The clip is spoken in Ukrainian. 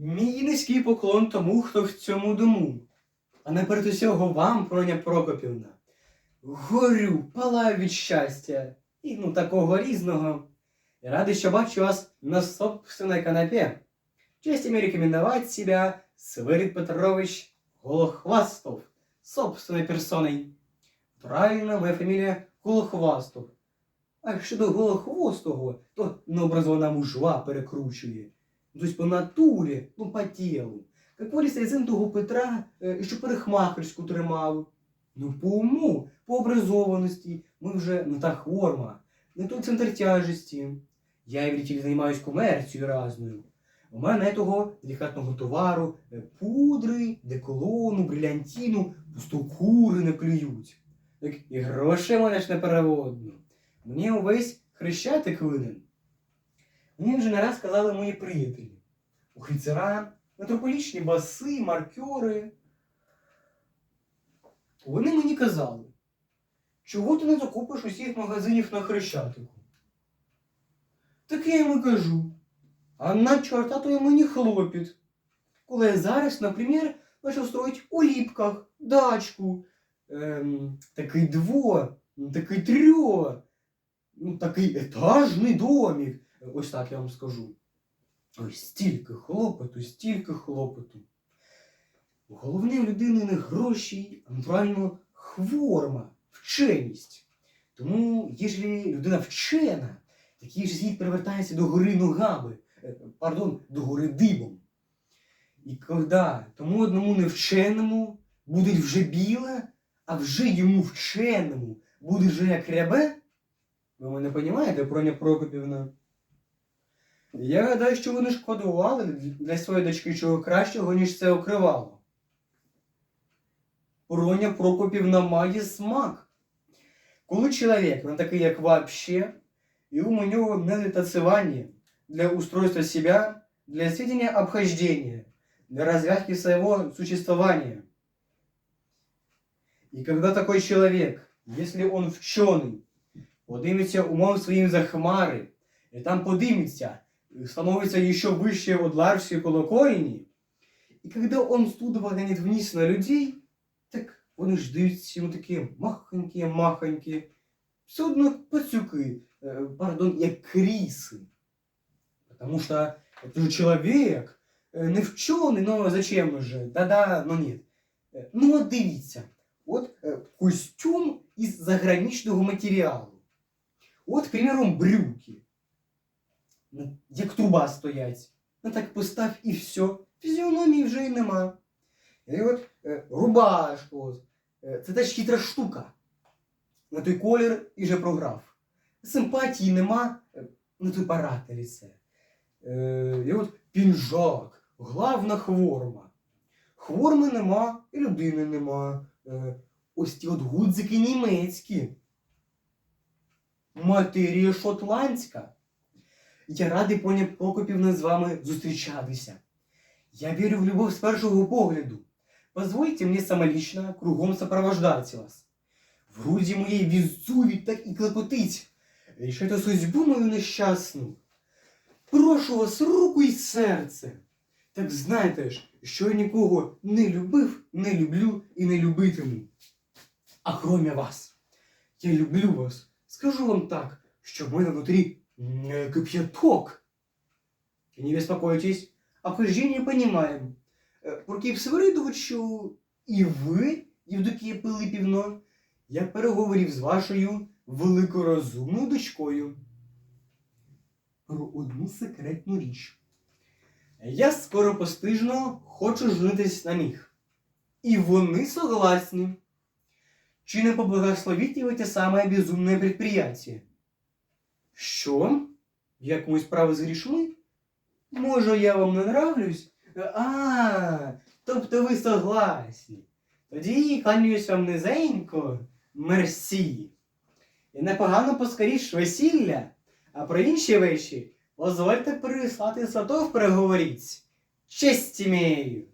Мій низький поклон тому, хто в цьому дому. А наперед усього вам, Проня Прокопівна. Горю, палаю від щастя і ну такого різного. Радий, що бачу вас на собственной канапе. Честь имею рекомендовать себя Свирид Петрович Голохвастов, собственной персоной. Правильно, моя фамилия Голохвастов. А щодо Голохвостого, то необразована мужва перекручує. Тобто по натурі, ну по тілу. Як говориться, язин того Петра, е, що перехмахерську тримав. Ну, по уму, по образованості, ми вже не та хворма, не той центр тяжесті. Я, видите, займаюсь комерцією разною. У мене того делікатного товару, е, пудри, деколону, брилянтіну, пусту кури не клюють. Так і грошей мене ж не переводно. Мені увесь хрещатик винен. Мені вже не раз казали мої приятелі. У хрицера, метрополічні баси, маркери. Вони мені казали, чого ти не закупиш усіх магазинів на хрещатику? Так я йому кажу, а на чорта то мені хлопіт. Коли я зараз, наприклад, почав строїть у ліпках дачку, ем, такий дво, такий трьо, ну, такий етажний домик. Ось так я вам скажу. Ой, стільки хлопоту, стільки хлопоту. Головне в людини не гроші, а натурально хворма, вченість. Тому, якщо людина вчена, такий ж світ привертається до гори ногами, е, пардон, до гори дибом. І коли тому одному невченому буде вже біле, а вже йому вченому буде вже як рябе, ви мене розумієте, Проня Прокопівна? Я гадаю, що вони шкодували для своєї дочки чого кращого, ніж це окривало. Проня Прокопівна має смак. Коли чоловік, він такий, як вообще, и у него не для для устройства себя, для сведения обхождения, для развязки своего существования. И когда такой человек, если он вченый, поднимется умом своим за хмари, и там поднимется, и становится еще выше от ларшей колокольни, и когда он студа глянет вниз на людей, так вони ж даються йому такі махонькі, махонькі, все одно пацюки, э, пардон, як кріси. Потому что это же человек, э, не вчений, но зачем же? Да-да, ну нет. Е, Ну, от дивіться, от е, костюм із заграничного матеріалу. От, примером, брюки. Ну, Як труба стоять. Ну так постав і все. Фізіономії вже й нема. І от е, рубашку. Е, Це теж хитра штука. На той колір і же програв. Симпатії нема, е, на той ліце. Е, і от пінжак, главна хворма. Хворми нема і людини нема. Ось ті от гудзики німецькі. Матерія шотландська. Я радий, пані Прокопівна, з вами зустрічатися. Я вірю в любов з першого погляду. Позвольте мне самолично кругом сопровождать вас. В груді моєї візуві так і клепотить. Рішайте судьбу мою нещасну. Прошу вас руку і серце. Так знайте ж, що я нікого не любив, не люблю і не любитиму. А кроме вас, я люблю вас. Скажу вам так, що в мене внутрі кип'яток. И не беспокойтесь, обхождение понимаем. Прокіп Свиридовичу, і ви, Євдокія Пилипівно, я переговорив з вашою великорозумною дочкою про одну секретну річ. Я скоропостижно хочу женитись на них. І вони согласні. Чи не поблагословите ви те саме безумне предприятие? Що? Якусь право згрішми? Може, я вам не нравлюсь? А, тобто ви согласні. Тоді кланяюсь вам низенько, мерсі. І непогано поскоріш весілля, а про інші речі дозвольте переслати сватов переговоріть. Честь імею.